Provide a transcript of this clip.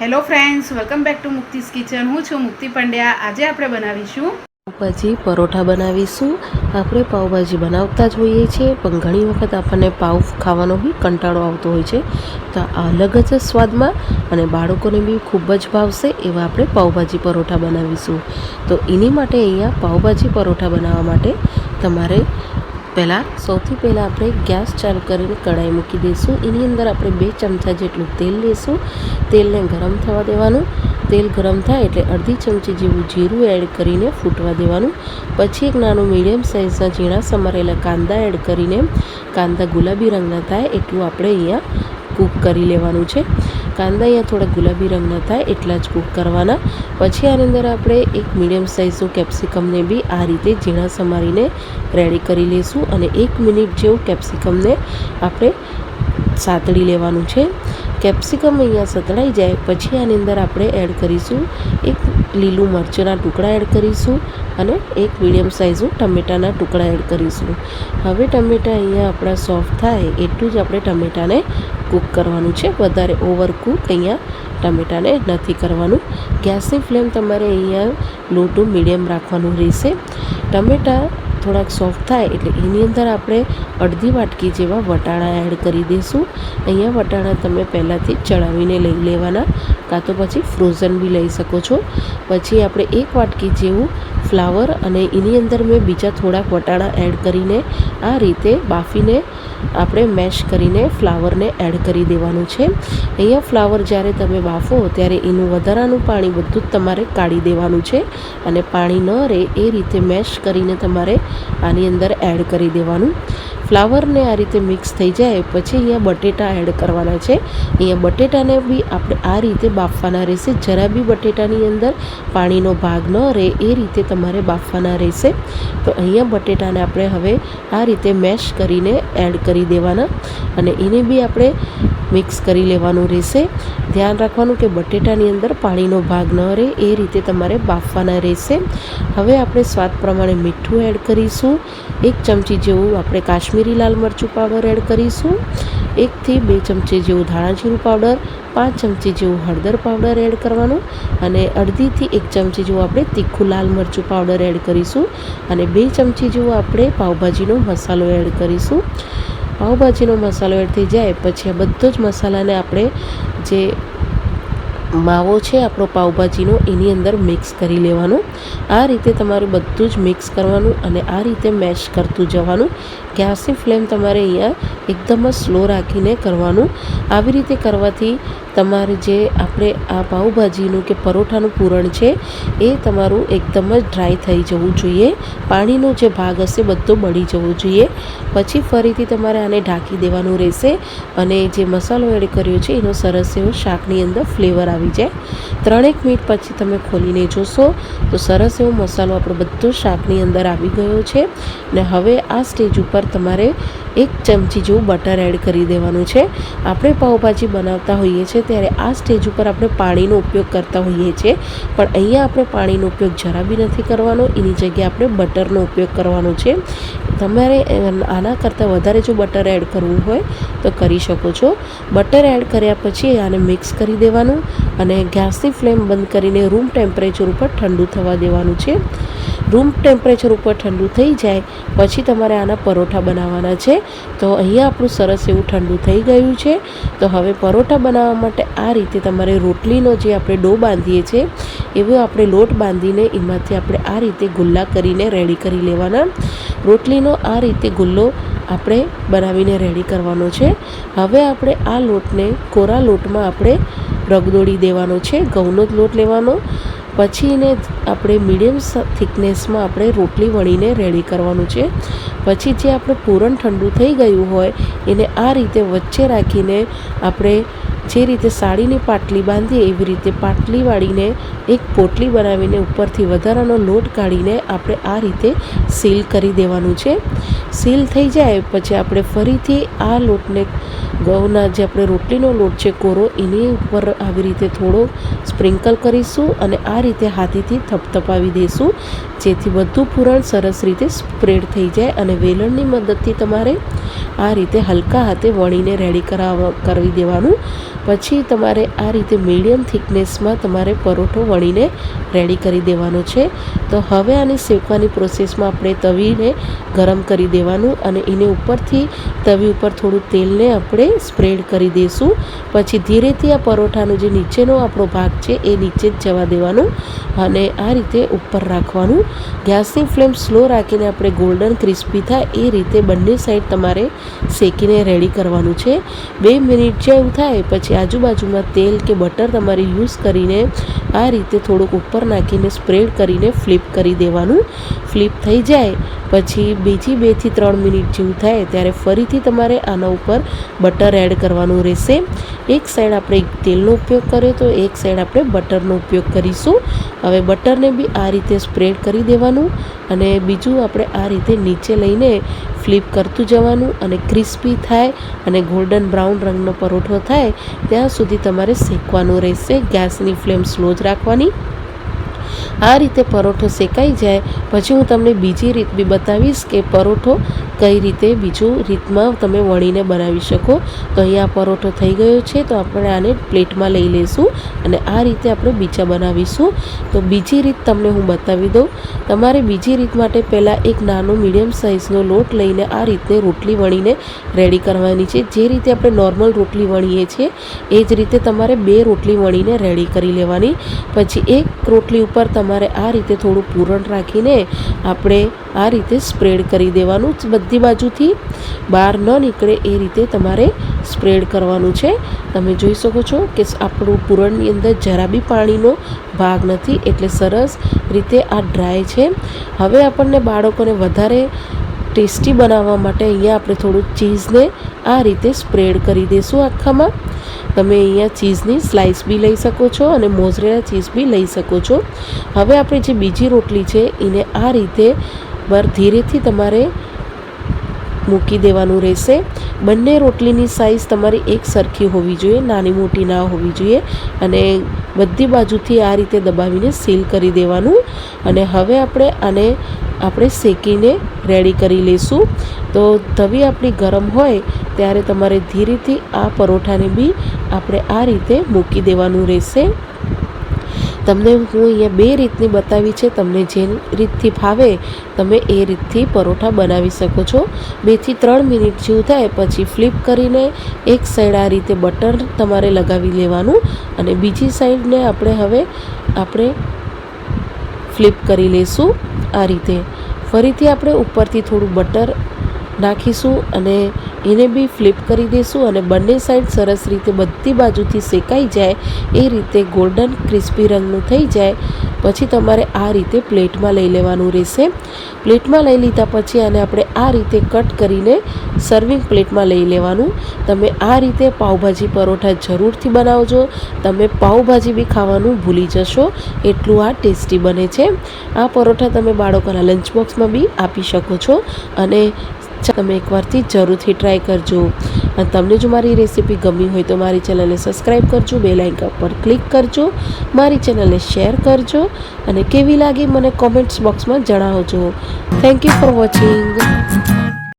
Hello friends welcome back to મુક્તિસ kitchen હું છું મુક્તિ પંડ્યા. આજે આપણે બનાવીશું પાવભાજી, પરોઠા બનાવીશું. આપણે પાવભાજી બનાવતા જ હોઈએ છીએ, પણ ઘણી વખત આપણને પાવ ખાવાનો બી કંટાળો આવતો હોય છે. તો આ અલગ જ સ્વાદમાં અને બાળકોને બી ખૂબ જ ભાવશે એવા આપણે પાવભાજી પરોઠા બનાવીશું. તો એની માટે અહીંયા પાવભાજી પરોઠા બનાવવા માટે તમારે પહેલાં? સૌથી પહેલાં આપણે ગેસ ચાલુ કરીને કઢાઈ મૂકી દઈશું. એની અંદર આપણે બે ચમચા જેટલું તેલ લઈશું. તેલને ગરમ થવા દેવાનું. તેલ ગરમ થાય એટલે અડધી ચમચી જેવું જીરું એડ કરીને ફૂટવા દેવાનું. પછી એક નાનું મીડિયમ સાઇઝના ઝીણા સમારેલા કાંદા એડ કરીને કાંદા ગુલાબી રંગના થાય એટલું આપણે અહીંયા કૂક કરી લેવાનું છે. કાંદા અહીંયા થોડા ગુલાબી રંગના થાય એટલા જ કૂક કરવાના. પછી આની અંદર આપણે એક મીડિયમ સાઇઝનું કેપ્સિકમને બી આ રીતે ઝીણા સમારીને રેડી કરી લઈશું અને એક મિનિટ જેવું કેપ્સિકમને આપણે સાતળી લેવાનું છે. કેપ્સિકમ અહીંયા સતળાઈ જાય, પછી આની અંદર આપણે એડ કરીશું એક લીલું મરચાંના ટુકડા એડ કરીશું અને એક મીડિયમ સાઇઝનું ટમેટાના ટુકડા એડ કરીશું. હવે ટમેટાં અહીંયા આપણા સોફ્ટ થાય એટલું જ આપણે ટમેટાને કૂક કરવાનું છે. વધારે ઓવર કૂક અહીંયા ટમેટાને નથી કરવાનું. ગેસની ફ્લેમ તમારે અહીંયા લો મીડિયમ રાખવાનું રહેશે. ટમેટાં થોડાક સોફ્ટ થાય એટલે એની અંદર આપણે અડધી વાટકી જેવા વટાણા એડ કરી દઈશું. અહીંયા વટાણા તમે પહેલાંથી ચડાવીને લઈ લેવાના, કાં તો પછી ફ્રોઝન બી લઈ શકો છો. પછી આપણે એક વાટકી જેવું ફ્લાવર અને એની અંદર મેં બીજા થોડાક વટાણા એડ કરીને આ રીતે બાફીને આપણે મેશ કરીને ફ્લાવરને એડ કરી દેવાનું છે. અહીંયા ફ્લાવર જ્યારે તમે બાફો ત્યારે એનું વધારાનું પાણી બધું જ તમારે કાઢી દેવાનું છે અને પાણી ન રહે એ રીતે મેશ કરીને તમારે આની અંદર એડ કરી દેવાનું. ફ્લાવરને આ રીતે મિક્સ થઈ જાય, પછી અહીંયા બટેટા એડ કરવાના છે. અહીંયા બટેટાને બી આપણે આ રીતે બાફવાના રહેશે. જરા બી બટેટાની અંદર પાણીનો ભાગ ન રહે, એ રીતે તમારે બાફવાના રહેશે. તો અહીંયા બટેટાને આપણે હવે આ રીતે મેશ કરીને એડ કરી દેવાના. અને એને બી આપણે મિક્સ કરી લેવાનું રહેશે. ધ્યાન રાખવાનું કે બટેટાની અંદર પાણીનો ભાગ ન રહે, એ રીતે તમારે બાફવાના રહેશે. હવે આપણે સ્વાદ પ્રમાણે મીઠું એડ કરીશું. એક ચમચી જેવું આપણે કાશ્મીરી લાલ મરચું પાવડર એડ કરીશું. એકથી બે ચમચી જેવું ધાણા પાવડર, પાંચ ચમચી જેવું હળદર પાવડર એડ કરવાનું અને અડધીથી એક ચમચી જેવું આપણે તીખું લાલ મરચું પાવડર એડ કરીશું અને બે ચમચી જેવું આપણે પાવભાજીનો મસાલો એડ કરીશું. પાવભાજીનો મસાલો એડ જાય, પછી આ બધો જ મસાલાને આપણે જે માવો છે, આપણો પાઉંભાજીનો એની અંદર મિક્સ કરી લેવાનું. આ રીતે તમારું બધું જ મિક્સ કરવાનું અને આ રીતે મેશ કરતું જવાનું. ગેસની ફ્લેમ તમારે અહીંયા એકદમ જ સ્લો રાખીને કરવાનું. આવી રીતે કરવાથી તમારે જે આપણે આ પાઉભાજીનું કે પરોઠાનું પૂરણ છે, એ તમારું એકદમ જ ડ્રાય થઈ જવું જોઈએ. પાણીનો જે ભાગ હશે બધો બળી જવો જોઈએ. પછી ફરીથી તમારે આને ઢાંકી દેવાનું રહેશે અને જે મસાલો એડ કર્યો છે, એનો સરસ એવો શાકની અંદર ફ્લેવર આવી જાય. ત્રણેક મિનિટ પછી તમે ખોલીને જોશો, તો સરસ એવો મસાલો આપણો બધો શાકની અંદર આવી ગયો છે. ને હવે આ સ્ટેજ ઉપર તમારે એક ચમચી જેવું બટર એડ કરી દેવાનું છે. આપણે પાઉંભાજી બનાવતા હોઈએ છીએ ત્યારે આ સ્ટેજ ઉપર આપણે પાણીનો ઉપયોગ કરતા હોઈએ છીએ. પણ અહીંયા આપણે પાણીનો ઉપયોગ જરા બી નથી કરવાનો, એની જગ્યાએ આપણે બટરનો ઉપયોગ કરવાનો છે. તમારે આના કરતાં વધારે જો બટર એડ કરવું હોય તો કરી શકો છો. બટર એડ કર્યા પછી આને મિક્સ કરી દેવાનું અને ગેસની ફ્લેમ બંધ કરીને રૂમ ટેમ્પરેચર ઉપર ઠંડુ થવા દેવાનું છે. રૂમ ટેમ્પરેચર ઉપર ઠંડુ થઈ જાય, પછી તમારે આના પરોઠા બનાવવાના છે. તો અહીંયા આપણું સરસ એવું ઠંડુ થઈ ગયું છે. તો હવે પરોઠા બનાવવા માટે આ રીતે તમારે રોટલીનો જે આપણે ડો બાંધીએ છીએ એવો આપણે લોટ બાંધીને એમાંથી આપણે આ રીતે ગુલ્લા કરીને રેડી કરી લેવાના. રોટલીનો આ રીતે ગુલ્લો આપણે બનાવીને રેડી કરવાનો છે. હવે આપણે આ લોટને કોરા લોટમાં આપણે રગદોડી દેવાનો છે, ઘઉંનો જ લોટ લેવાનો. પછી એને આપણે મીડિયમ થિકનેસમાં આપણે રોટલી વણીને રેડી કરવાનું છે. પછી જે આપણે પૂરણ ઠંડુ થઈ ગયું હોય, એને આ રીતે વચ્ચે રાખીને આપણે જે રીતે સાડીની પાટલી બાંધીએ એવી રીતે પાટલી વાળીને એક પોટલી બનાવીને ઉપરથી વધારાનો લોટ કાઢીને આપણે આ રીતે સીલ કરી દેવાનું છે. સીલ થઈ જાય પછી આપણે ફરીથી આ લોટને ઘઉંના જે આપણે રોટલીનો લોટ છે કોરો એની ઉપર આવી રીતે થોડો સ્પ્રિંકલ કરીશું અને આ રીતે હાથીથી થપથપાવી દઈશું. જેથી બધું પૂરણ સરસ રીતે સ્પ્રેડ થઈ જાય અને વેલણની મદદથી તમારે આ રીતે હલકા હાથે વણીને રેડી કરવી દેવાનું. પછી તમારે આ રીતે મીડિયમ થિકનેસમાં તમારે પરોઠો વણીને રેડી કરી દેવાનો છે. તો હવે આની શેકવાની પ્રોસેસમાં આપણે તવીને ગરમ કરી દેવાનું અને એને ઉપરથી તવી ઉપર થોડું તેલને આપણે સ્પ્રેડ કરી દઈશું પછી ધીરેથી આ પરોઠાનો જે નીચેનો આપણો ભાગ છે એ નીચે જ જવા દેવાનું અને આ રીતે ઉપર રાખવાનું. ગેસની ફ્લેમ સ્લો રાખીને આપણે ગોલ્ડન ક્રિસ્પી થાય એ રીતે બંને સાઈડ તમારે શેકીને રેડી કરવાનું છે. બે મિનિટ જેવું થાય પછી આજુબાજુમાં તેલ કે બટર તમારે યુઝ કરીને આ રીતે થોડુંક ઉપર નાખીને સ્પ્રેડ કરીને ફ્લિપ કરી દેવાનું. ફ્લિપ થઈ જાય, પછી બીજી બેથી ત્રણ મિનિટ જેવું થાય ત્યારે ફરીથી તમારે આના ઉપર બટર એડ કરવાનું રહેશે. એક સાઈડ આપણે તેલનો ઉપયોગ કર્યો તો એક સાઈડ આપણે બટરનો ઉપયોગ કરીશું. હવે બટરને બી આ રીતે સ્પ્રેડ કરી દેવાનું. અને બીજું આપણે આ રીતે નીચે લઈને ફ્લિપ કરતું જવાનું અને ક્રિસ્પી થાય અને ગોલ્ડન બ્રાઉન રંગનો પરોઠો થાય, ત્યાં સુધી તમારે શેકવાનું રહેશે, ગેસની ફ્લેમ સ્લો જ રાખવાની. આ રીતે પરોઠો શેકાઈ જાય. પછી હું તમને બીજી રીત બી બતાવીશ કે પરોઠો કઈ રીતે બીજું રીતમાં તમે વણીને બનાવી શકો. તો અહીંયા પરોઠો થઈ ગયો છે, તો આપણે આને પ્લેટમાં લઈ લઈશું અને આ રીતે આપણે બીજા બનાવીશું. તો બીજી રીત તમને હું બતાવી દઉં. તમારે બીજી રીત માટે પહેલાં એક નાનો મીડિયમ સાઇઝનો લોટ લઈને આ રીતે રોટલી વણીને રેડી કરવાની છે. જે રીતે આપણે નોર્મલ રોટલી વણીએ છીએ, એ જ રીતે તમારે બે રોટલી વણીને રેડી કરી લેવાની. પછી એક રોટલી ઉપર તમારે આ રીતે થોડું પૂરણ રાખીને આપણે આ રીતે સ્પ્રેડ કરી દેવાનું બધી બાજુથી. બહાર ન નીકળે એ રીતે તમારે સ્પ્રેડ કરવાનું છે. તમે જોઈ શકો છો કે આપણું પૂરણની અંદર જરા બી પાણીનો ભાગ નથી, એટલે સરસ રીતે આ ડ્રાય છે. હવે આપણને બાળકોને વધારે ટેસ્ટી બનાવવા માટે અહીંયા આપણે થોડું ચીઝને આ રીતે સ્પ્રેડ કરી દઈશું આખામાં. તમે અહીંયા ચીઝની સ્લાઇસ બી લઈ શકો છો અને મોઝરેલા ચીઝ બી લઈ શકો છો. હવે આપણે જે બીજી રોટલી છે, એને આ રીતે ધીરેથી તમારે મૂકી દેવાનું રહેશે. બંને રોટલીની સાઇઝ તમારી એક સરખી હોવી જોઈએ, નાની મોટી ના હોવી જોઈએ અને બધી બાજુથી આ રીતે દબાવીને સીલ કરી દેવાનું. અને હવે આપણે આને આપણે શેકીને રેડી કરી લઈશું. તો તવી આપણી ગરમ હોય ત્યારે તમારે ધીરેથી આ પરોઠાને બી આપણે આ રીતે મૂકી દેવાનું રહેશે. તમને હું અહીંયા બે રીતની બતાવી છે. તમને જે રીતથી ફાવે, તમે એ રીતથી પરોઠા બનાવી શકો છો. બેથી ત્રણ મિનિટ જેવું થાય, પછી ફ્લિપ કરીને એક સાઈડ આ રીતે બટર તમારે લગાવી લેવાનું અને બીજી સાઈડને આપણે હવે આપણે ફ્લિપ કરી લઈશું આ રીતે. ફરીથી આપણે ઉપરથી થોડું બટર નાખીશું અને એને બી ફ્લિપ કરી દઈશું અને બંને સાઈડ સરસ રીતે બધી બાજુથી શેકાઈ જાય એ રીતે ગોલ્ડન ક્રિસ્પી રંગનું થઈ જાય. પછી તમારે આ રીતે પ્લેટમાં લઈ લેવાનું રહેશે. પ્લેટમાં લઈ લીધા પછી આને આપણે આ રીતે કટ કરીને સર્વિંગ પ્લેટમાં લઈ લેવાનું. તમે આ રીતે પાઉંભાજી પરોઠા જરૂરથી બનાવજો. તમે પાઉંભાજી બી ખાવાનું ભૂલી જશો. એટલું આ ટેસ્ટી બને છે. આ પરોઠા તમે બાળકોના લંચ બોક્સમાં બી આપી શકો છો. અને તમે એકવારથી જરૂરથી ટ્રાય કરજો. અને તમને જો મારી રેસીપી ગમી હોય તો મારી ચેનલને સબસ્ક્રાઈબ કરજો, બે લાઇકન પર ક્લિક કરજો, મારી ચેનલને શેર કરજો, અને કેવી લાગી મને કોમેન્ટ્સ બોક્સમાં જણાવજો. Thank you for watching